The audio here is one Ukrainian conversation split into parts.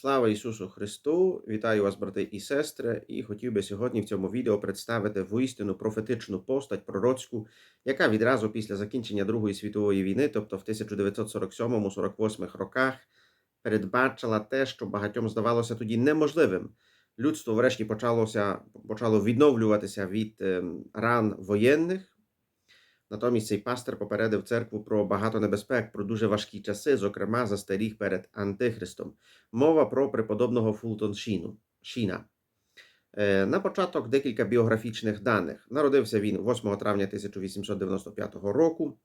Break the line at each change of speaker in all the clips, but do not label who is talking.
Слава Ісусу Христу! Вітаю вас, брати і сестри, і хотів би сьогодні в цьому відео представити воістину профетичну постать пророцьку, яка відразу після закінчення Другої світової війни, тобто в 1947-48 роках, передбачила те, що багатьом здавалося тоді неможливим. Людство врешті почалося, почало відновлюватися від ем, ран воєнних. Натомість цей пастир попередив церкву про багато небезпек, про дуже важкі часи, зокрема застеріг перед Антихристом. Мова про преподобного Фултон Шіну, Шіна. Е, На початок декілька біографічних даних. Народився він 8 травня 1895 року.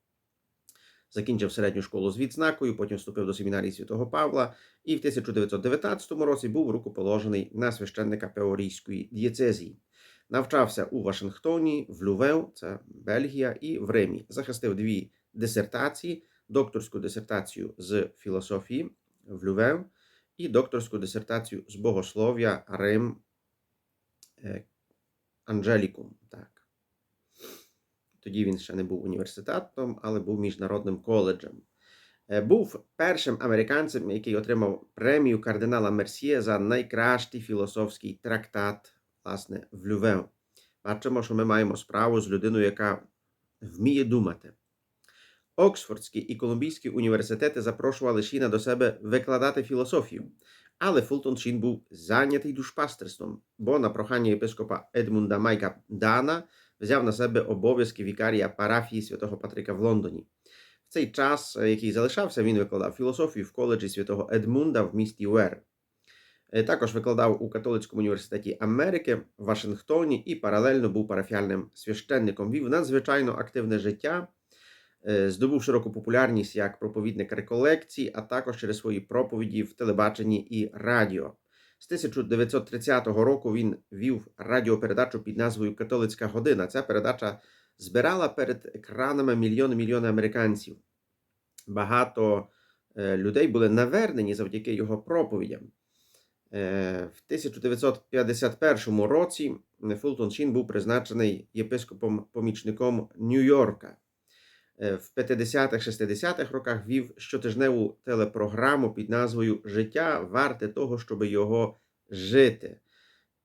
Закінчив середню школу з відзнакою, потім вступив до семінарії святого Павла і в 1919 році був рукоположений на священника Пеорійської дієцезії. Навчався у Вашингтоні, в Лювев, це Бельгія, і в Римі. Захистив дві дисертації: докторську дисертацію з філософії в Лювев і докторську дисертацію з богослов'я Рим е, Анджелікум. Так. Тоді він ще не був університетом, але був міжнародним коледжем. Е, Був першим американцем, який отримав премію кардинала Мерсьє за найкращий філософський трактат власне, в Лювев. Бачимо, що ми маємо справу з людиною, яка вміє думати. Оксфордські і Колумбійські університети запрошували Шіна до себе викладати філософію, але Фултон Шін був зайнятий душпастерством, бо на прохання єпископа Едмунда Майка Дана взяв на себе обов'язки вікарія парафії святого Патрика в Лондоні. В цей час, який залишався, він викладав філософію в коледжі святого Едмунда в місті Уер. Е, Також викладав у Католицькому університеті Америки в Вашингтоні і паралельно був парафіальним священником. Вів надзвичайно активне життя, е, здобув широку популярність як проповідник реколекцій, а також через свої проповіді в телебаченні і радіо. З 1930 року він вів радіопередачу під назвою Католицька година. Ця передача збирала перед екранами мільйони-мільйони американців. Багато е, людей були навернені завдяки його проповідям. Е, В 1951 році Фултон Шін був призначений єпископом-помічником Нью-Йорка. Е, В 50-60-х роках вів щотижневу телепрограму під назвою Життя варте того, щоб його жити.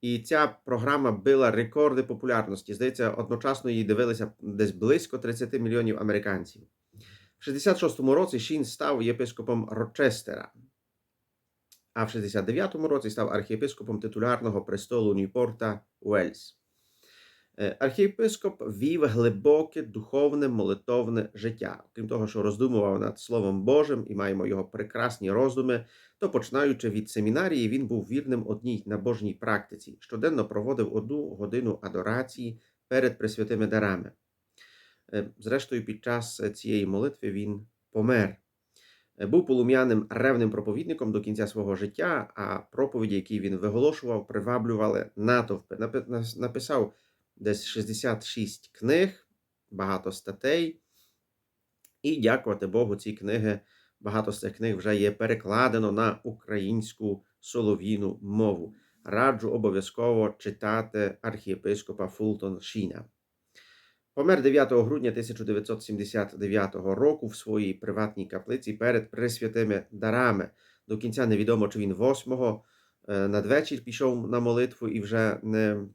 І ця програма била рекорди популярності. Здається, одночасно її дивилися десь близько 30 мільйонів американців. В 66-му році Шін став єпископом Рочестера а в 69-му році став архієпископом титулярного престолу Ньюпорта Уельс. Е, Архієпископ вів глибоке духовне молитовне життя. Крім того, що роздумував над Словом Божим і маємо його прекрасні роздуми, то починаючи від семінарії, він був вірним одній набожній практиці, щоденно проводив одну годину адорації перед пресвятими дарами. Е, Зрештою, під час цієї молитви він помер. Е, Був полум'яним ревним проповідником до кінця свого життя, а проповіді, які він виголошував, приваблювали натовпи. Написав десь 66 книг, багато статей. І дякувати Богу, ці книги, багато з цих книг вже є перекладено на українську солов'їну мову. Раджу обов'язково читати архієпископа Фултон Шіна. Помер 9 грудня 1979 року в своїй приватній каплиці перед пресвятими дарами. До кінця невідомо, чи він 8-го е, надвечір пішов на молитву і вже не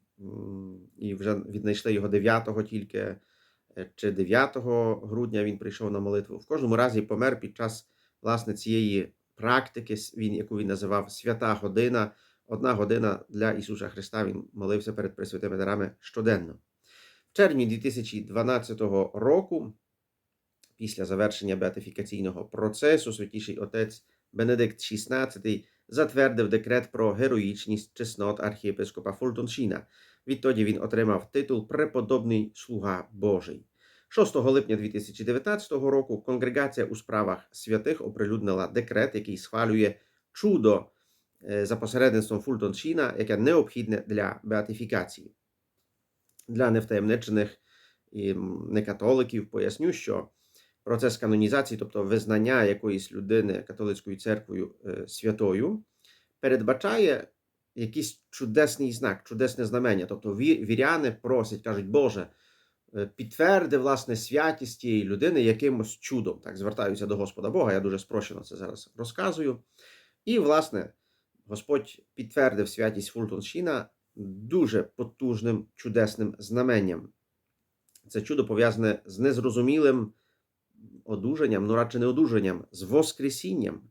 і вже віднайшли його 9-го тільки, е, чи 9 грудня він прийшов на молитву. В кожному разі помер під час власне цієї практики, він, яку він називав свята година. Одна година для Ісуса Христа він молився перед пресвятими дарами щоденно. Червні 2012 року, після завершення беатифікаційного процесу, святіший отець Бенедикт XVI затвердив декрет про героїчність чеснот архієпископа Фултоншіна. Відтоді він отримав титул Преподобний слуга Божий. 6 липня 2019 року конгрегація у справах святих оприлюднила декрет, який схвалює чудо е, за посередництвом Фултоншіна, яке необхідне для беатифікації для невтаємничених і некатоликів поясню, що процес канонізації, тобто визнання якоїсь людини католицькою церквою е, святою, передбачає якийсь чудесний знак, чудесне знамення. Тобто віряни просять, кажуть, Боже, е, підтверди власне святість тієї людини якимось чудом. Так звертаються до Господа Бога. Я дуже спрощено це зараз розказую. І, власне, Господь підтвердив святість Фултоншіна дуже потужним чудесним знаменням. Це чудо пов'язане з незрозумілим одужанням, ну радше не одужанням, з Воскресінням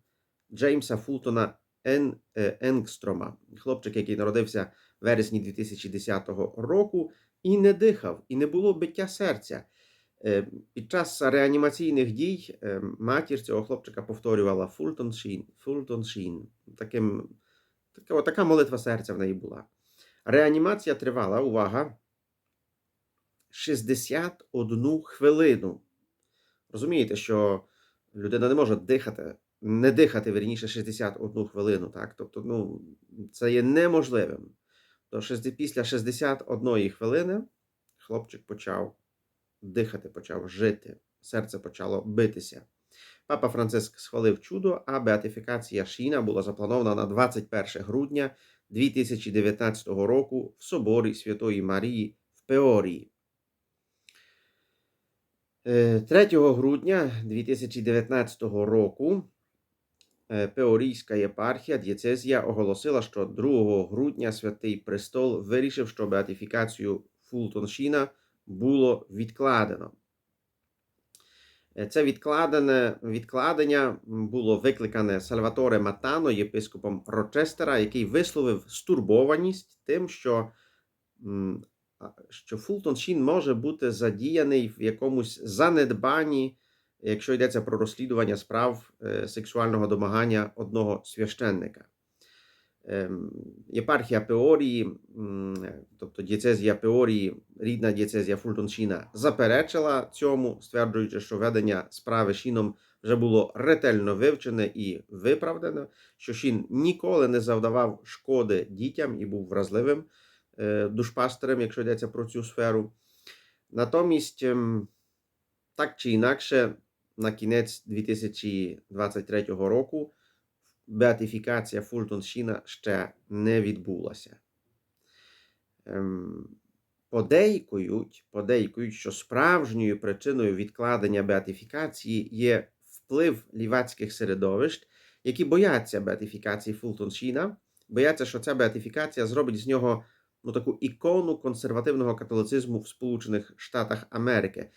Джеймса Фултона Ен, е, Енгстрома, хлопчик, який народився в вересні 2010 року, і не дихав, і не було биття серця. Е, Під час реанімаційних дій е, матір цього хлопчика повторювала Фултон Шін, Фултон Шін. Таким, така, така молитва серця в неї була. Реанімація тривала, увага, 61 хвилину. Розумієте, що людина не може дихати, не дихати верніше 61 хвилину. Так? Тобто, ну, це є неможливим. То після 61 хвилини хлопчик почав дихати, почав жити, серце почало битися. Папа Франциск схвалив чудо, а беатифікація Шіна була запланована на 21 грудня 2019 року в соборі Святої Марії в Пеорії. Е, 3 грудня 2019 року е, Пеорійська єпархія дієцезія оголосила, що 2 грудня Святий Престол вирішив, що беатифікацію Фултоншіна було відкладено. Е, Це відкладене, відкладення було викликане Сальваторе Матано, єпископом Рочестера, який висловив стурбованість тим, що, що Фултон Шін може бути задіяний в якомусь занедбанні, якщо йдеться про розслідування справ е, сексуального домагання одного священника. Ем, Єпархія Пеорії, тобто дієцезія Пеорії, рідна дієцезія Фултоншіна, заперечила цьому, стверджуючи, що ведення справи Шіном вже було ретельно вивчене і виправдане, що Шін ніколи не завдавав шкоди дітям і був вразливим е, душпастерем, якщо йдеться про цю сферу. Натомість, ем, так чи інакше, на кінець 2023 року беатифікація Фултоншіна ще не відбулася. Ем, Подейкують, подейкують, що справжньою причиною відкладення беатифікації є вплив лівацьких середовищ, які бояться беатифікації Фултоншіна, бояться, що ця беатифікація зробить з нього ну, таку ікону консервативного католицизму в Сполучених Штатах Америки.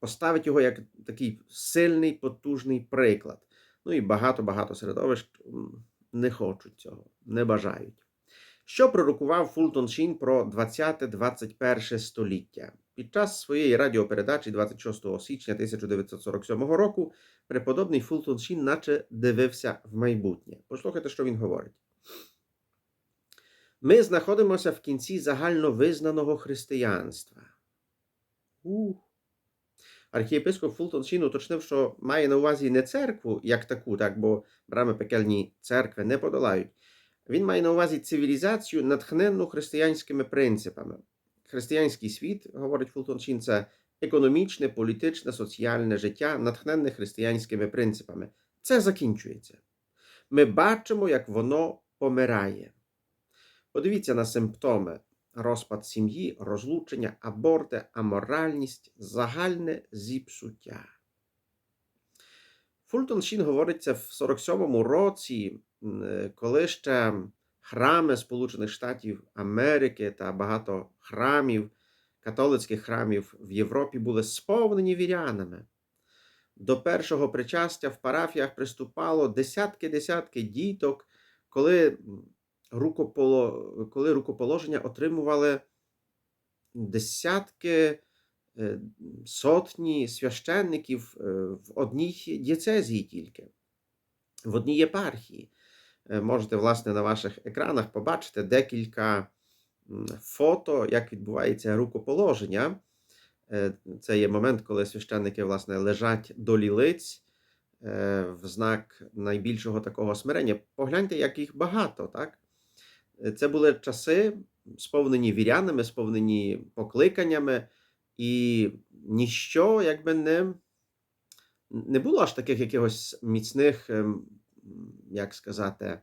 Поставить його як такий сильний, потужний приклад. Ну і багато-багато середовищ не хочуть цього, не бажають. Що пророкував Фултон Шін про 20-21 століття? Під час своєї радіопередачі 26 січня 1947 року преподобний Фултон Шін наче дивився в майбутнє. Послухайте, що він говорить. Ми знаходимося в кінці загальновизнаного християнства. Ух. Архієпископ Фултон Шін уточнив, що має на увазі не церкву як таку, так, бо брами пекельні церкви не подолають. Він має на увазі цивілізацію, натхненну християнськими принципами. Християнський світ, говорить Фултон Шін, це економічне, політичне, соціальне життя, натхненне християнськими принципами. Це закінчується. Ми бачимо, як воно помирає. Подивіться на симптоми: розпад сім'ї, розлучення, аборти, аморальність, загальне зіпсуття. Фултон Шін говорить це в 47-му році, е, коли ще храми Сполучених Штатів Америки та багато храмів, католицьких храмів в Європі були сповнені вірянами. До першого причастя в парафіях приступало десятки-десятки діток, коли, рукополо... коли рукоположення отримували десятки е, сотні священників е, в одній дієцезії тільки, в одній єпархії. Е, Можете, власне, на ваших екранах побачити декілька фото, як відбувається рукоположення. Е, Це є момент, коли священники, власне, лежать до лілиць е, в знак найбільшого такого смирення. Погляньте, як їх багато, так? Це були часи, сповнені вірянами, сповнені покликаннями, і ніщо якби не, не було аж таких якихось міцних, ем, як сказати,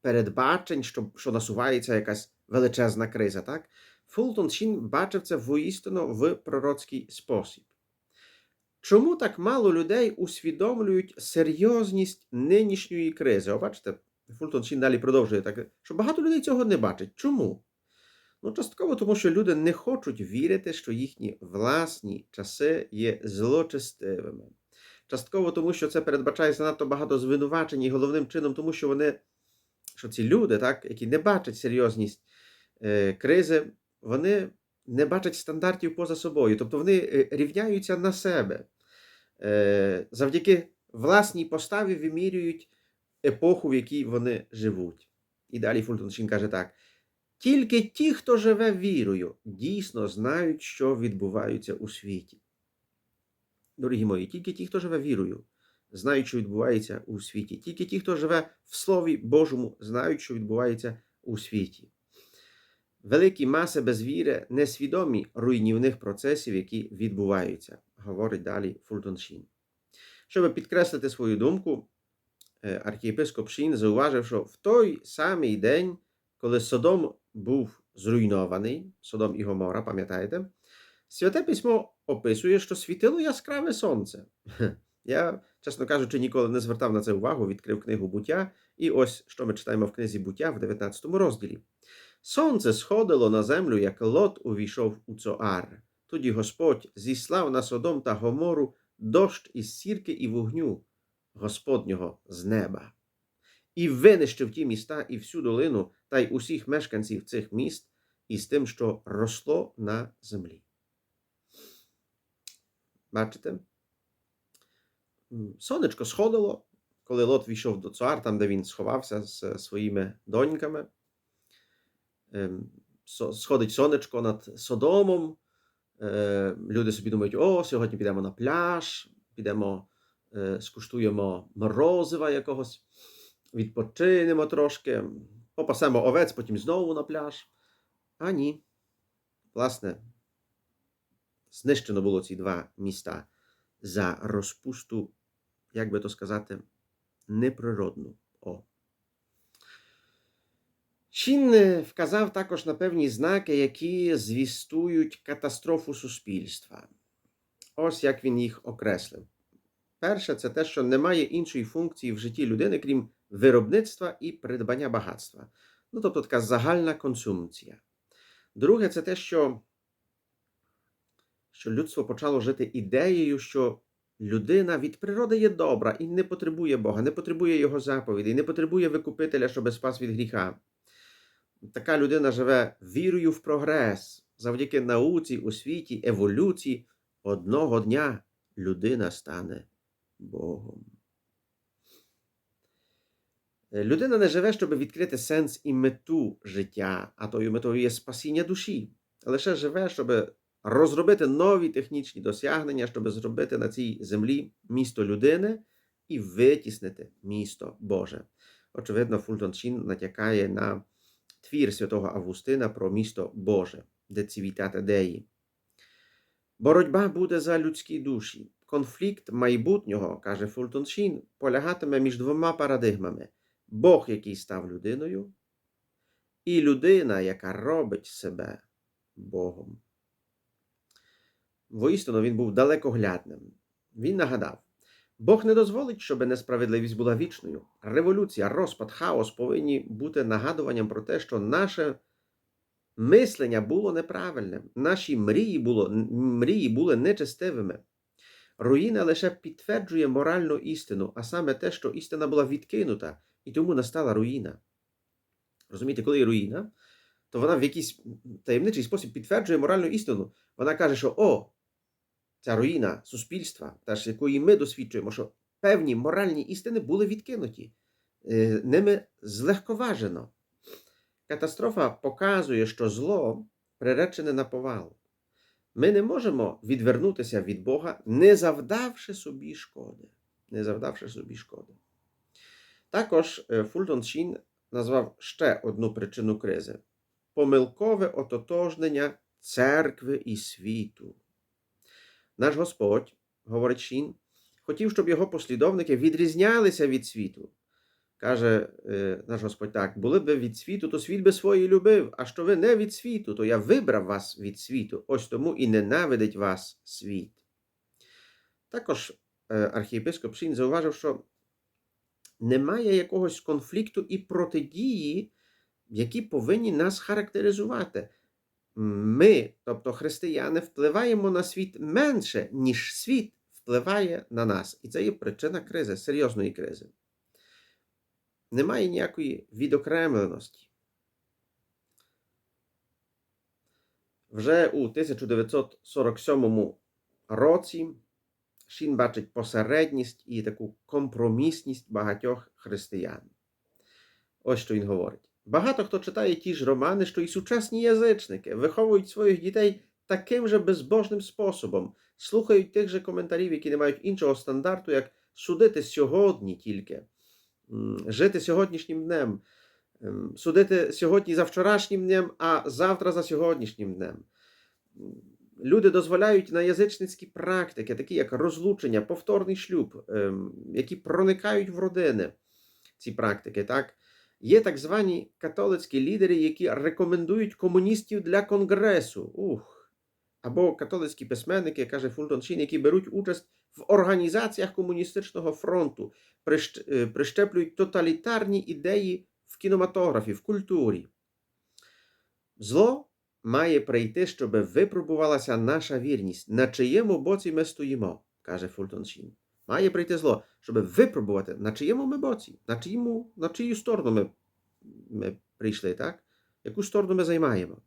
передбачень, що, що насувається якась величезна криза. Так? Фултон Шін бачив це воістину в пророцький спосіб. Чому так мало людей усвідомлюють серйозність нинішньої кризи? О, бачите, Фултон Шін далі продовжує так, що багато людей цього не бачать. Чому? Ну, частково тому, що люди не хочуть вірити, що їхні власні часи є злочестивими. Частково тому, що це передбачає занадто багато звинувачень, і головним чином, тому що вони, що ці люди, так, які не бачать серйозність е, кризи, вони не бачать стандартів поза собою. Тобто вони е, рівняються на себе. Е, завдяки власній поставі вимірюють епоху, в якій вони живуть. І далі Фултон Шін каже так. Тільки ті, хто живе вірою, дійсно знають, що відбувається у світі. Дорогі мої, тільки ті, хто живе вірою, знають, що відбувається у світі. Тільки ті, хто живе в Слові Божому, знають, що відбувається у світі. Великі маси без віри несвідомі руйнівних процесів, які відбуваються, говорить далі Фултон Шін. Щоб підкреслити свою думку, архієпископ Шін зауважив, що в той самий день, коли Содом був зруйнований, Содом і Гомора, пам'ятаєте, Святе письмо описує, що світило яскраве сонце. Я, чесно кажучи, ніколи не звертав на це увагу, відкрив книгу буття, і ось що ми читаємо в книзі буття в 19 розділі. Сонце сходило на землю, як лот увійшов у Цоар. Тоді Господь зіслав на Содом та Гомору дощ із сірки і вогню Господнього з неба. І винищив ті міста і всю долину та й усіх мешканців цих міст із тим, що росло на землі. Бачите? Сонечко сходило, коли Лот війшов до Цуар, там, де він сховався з своїми доньками. Ем, Сходить сонечко над Содомом. Е, Люди собі думають: о, сьогодні підемо на пляж, підемо, е, скуштуємо морозива якогось, відпочинемо трошки, попасемо овець, потім знову на пляж. А ні. Власне, знищено було ці два міста за розпусту, як би то сказати, неприродну. О. Шін е, вказав також на певні знаки, які звістують катастрофу суспільства. Ось як він їх окреслив. Перше, це те, що немає іншої функції в житті людини, крім виробництва і придбання багатства. Ну, тобто така загальна консумція. Друге, це те, що що людство почало жити ідеєю, що людина від природи є добра і не потребує Бога, не потребує Його заповідей, не потребує викупителя, щоб спас від гріха. Така людина живе вірою в прогрес, завдяки науці, освіті, еволюції. Одного дня людина стане Богом. Е, Людина не живе, щоб відкрити сенс і мету життя, а тою метою є спасіння душі. Лише живе, щоб розробити нові технічні досягнення, щоб зробити на цій землі місто людини і витіснити місто Боже. Очевидно, Фултон Шін натякає на твір святого Августина про місто Боже, де цивітате деї. Боротьба буде за людські душі. Конфлікт майбутнього, каже Фултон Шін, полягатиме між двома парадигмами: Бог, який став людиною, і людина, яка робить себе Богом. Воістину він був далекоглядним. Він нагадав: Бог не дозволить, щоб несправедливість була вічною. Революція, розпад, хаос повинні бути нагадуванням про те, що наше мислення було неправильним, наші мрії, було, мрії були нечестивими. Руїна лише підтверджує моральну істину, а саме те, що істина була відкинута, і тому настала руїна. Розумієте, коли є руїна, то вона в якийсь таємничий спосіб підтверджує моральну істину. Вона каже, що о, ця руїна суспільства, теж якої ми досвідчуємо, що певні моральні істини були відкинуті, е, ними злегковажено. Катастрофа показує, що зло приречене на повал. Ми не можемо відвернутися від Бога, не завдавши собі шкоди. Не завдавши собі шкоди. Також е, Фултон Шін назвав ще одну причину кризи помилкове ототожнення церкви і світу. Наш Господь, говорить Шін, хотів, щоб його послідовники відрізнялися від світу. Каже е, наш Господь так: були б ви від світу, то світ би свої любив, а що ви не від світу, то я вибрав вас від світу, ось тому і ненавидить вас світ. Також е, архієпископ Шін зауважив, що немає якогось конфлікту і протидії, які повинні нас характеризувати. Ми, тобто християни, впливаємо на світ менше, ніж світ впливає на нас. І це є причина кризи, серйозної кризи. Немає ніякої відокремленості. Вже у 1947 році Шін бачить посередність і таку компромісність багатьох християн. Ось що він говорить. Багато хто читає ті ж романи, що й сучасні язичники, виховують своїх дітей таким же безбожним способом, слухають тих же коментарів, які не мають іншого стандарту, як судити сьогодні тільки, жити сьогоднішнім днем, ем, судити сьогодні за вчорашнім днем, а завтра за сьогоднішнім днем. Люди дозволяють на язичницькі практики, такі як розлучення, повторний шлюб, ем, які проникають в родини, ці практики. так? Є так звані католицькі лідери, які рекомендують комуністів для конгресу. Ух. Або католицькі письменники, каже Фултон Шін, які беруть участь в організаціях комуністичного фронту, е, прищеплюють тоталітарні ідеї в кінематографі, в культурі. Зло має прийти, щоб випробувалася наша вірність. На чиєму боці ми стоїмо, каже Фултон Шін. Має прийти зло, щоб випробувати, на чиєму ми боці, на, чиєму, на чию сторону ми, ми прийшли, так? Яку сторону ми займаємо.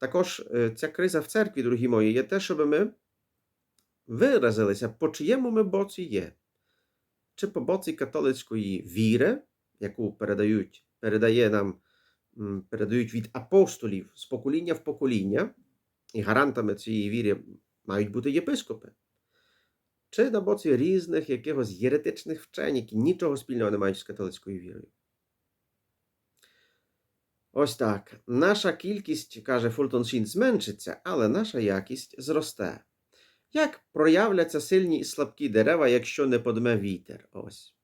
Також е, ця криза в церкві, дорогі мої, є те, щоб ми виразилися, по чиєму ми боці є. Чи по боці католицької віри, яку передають, передає нам, передають від апостолів з покоління в покоління, і гарантами цієї віри мають бути єпископи чи на боці різних якихось єретичних вчень, які нічого спільного не мають з католицькою вірою. Ось так. Наша кількість, каже Фултон Шін, зменшиться, але наша якість зросте. Як проявляться сильні і слабкі дерева, якщо не подме вітер? Ось.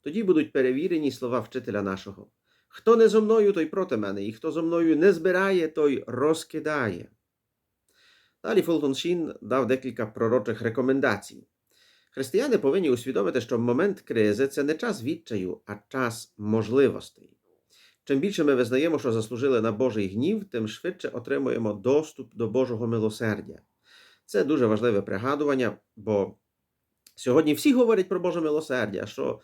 Тоді будуть перевірені слова вчителя нашого. Хто не зо мною, той проти мене, і хто зо мною не збирає, той розкидає. Далі Фултон Шін дав декілька пророчих рекомендацій. Християни повинні усвідомити, що момент кризи це не час відчаю, а час можливостей. Чим більше ми визнаємо, що заслужили на Божий гнів, тим швидше отримуємо доступ до Божого милосердя. Це дуже важливе пригадування, бо сьогодні всі говорять про Боже милосердя, що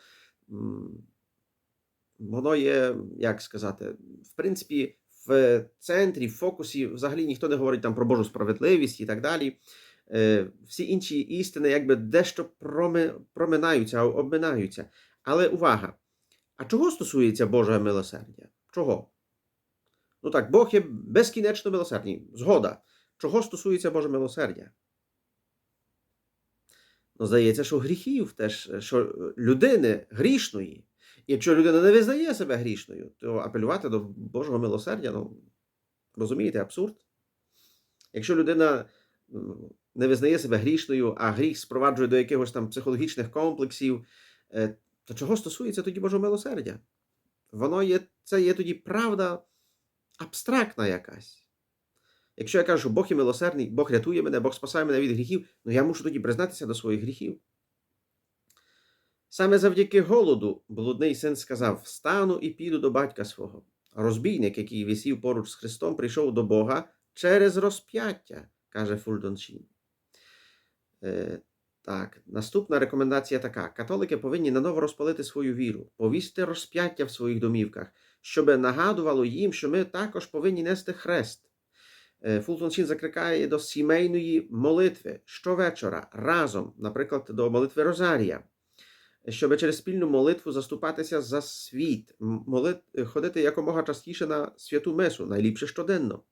воно є, як сказати, в принципі, в центрі, в фокусі взагалі ніхто не говорить там про Божу справедливість і так далі. Е, Всі інші істини якби дещо проминаються, обминаються. Але увага! А чого стосується Божого милосердя? Чого? Ну так, Бог є безкінечно милосердний. Згода. Чого стосується Боже милосердя? Ну, здається, що гріхів теж, що людини грішної. Якщо людина не визнає себе грішною, то апелювати до Божого милосердя, ну, розумієте, абсурд. Якщо людина не визнає себе грішною, а гріх спроваджує до якихось там психологічних комплексів, е, то чого стосується тоді Божого милосердя? Воно є, це є тоді правда абстрактна якась. Якщо я кажу, що Бог є милосердний, Бог рятує мене, Бог спасає мене від гріхів, ну я мушу тоді признатися до своїх гріхів. Саме завдяки голоду блудний син сказав: Встану і піду до батька свого. Розбійник, який висів поруч з Христом, прийшов до Бога через розп'яття, каже Фульдоншін. Так, наступна рекомендація така: католики повинні наново розпалити свою віру, повісти розп'яття в своїх домівках, щоб нагадувало їм, що ми також повинні нести хрест. Е, Фултон Шін закликає до сімейної молитви щовечора разом, наприклад, до молитви Розарія, щоб через спільну молитву заступатися за світ, молит... ходити якомога частіше на святу месу, найліпше щоденно,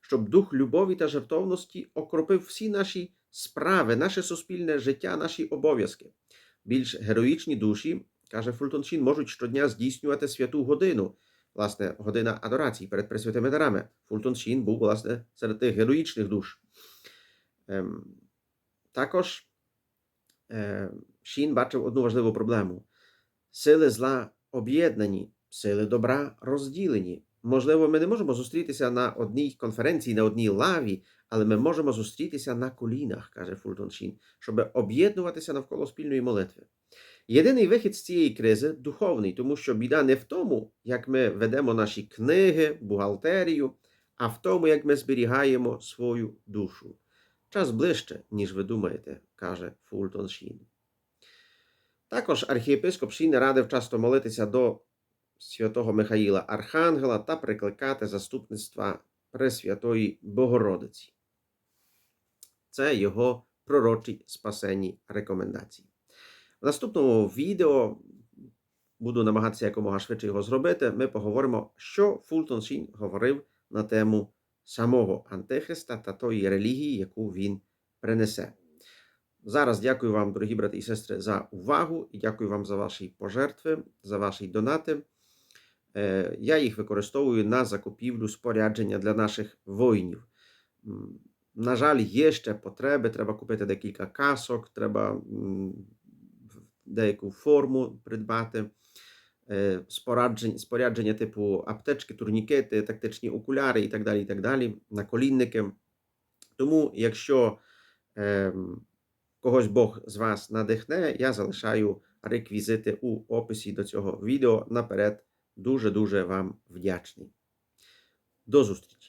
щоб дух любові та жертовності окропив всі наші справи, наше суспільне життя, наші обов'язки. Більш героїчні душі, каже Фултон Шін, можуть щодня здійснювати святу годину, власне, година адорації перед пресвятими дарами. Фултон Шін був, власне, серед тих героїчних душ. Ем, також е, Шін бачив одну важливу проблему: сили зла об'єднані, сили добра розділені. Можливо, ми не можемо зустрітися на одній конференції, на одній лаві, але ми можемо зустрітися на колінах, каже Фултон Шін, щоб об'єднуватися навколо спільної молитви. Єдиний вихід з цієї кризи духовний, тому що біда не в тому, як ми ведемо наші книги, бухгалтерію, а в тому, як ми зберігаємо свою душу. Час ближче, ніж ви думаєте, каже Фултон Шін. Також архієпископ Шін радив часто молитися до святого Михаїла Архангела та прикликати заступництва Пресвятої Богородиці. Це його пророчі спасенні рекомендації. В наступному відео буду намагатися якомога швидше його зробити. Ми поговоримо, що Фултон Шін говорив на тему самого Антихриста та тої релігії, яку він принесе. Зараз дякую вам, дорогі брати і сестри, за увагу і дякую вам за ваші пожертви, за ваші донати. Е, Я їх використовую на закупівлю спорядження для наших воїнів. На жаль, є ще потреби. Треба купити декілька касок, треба деяку форму придбати, е, спораджень- спорядження типу аптечки, турнікети, тактичні окуляри і так далі, і так далі, наколінники. Тому, якщо ем, когось Бог з вас надихне, я залишаю реквізити у описі до цього відео. Наперед дуже-дуже вам вдячний. До зустрічі!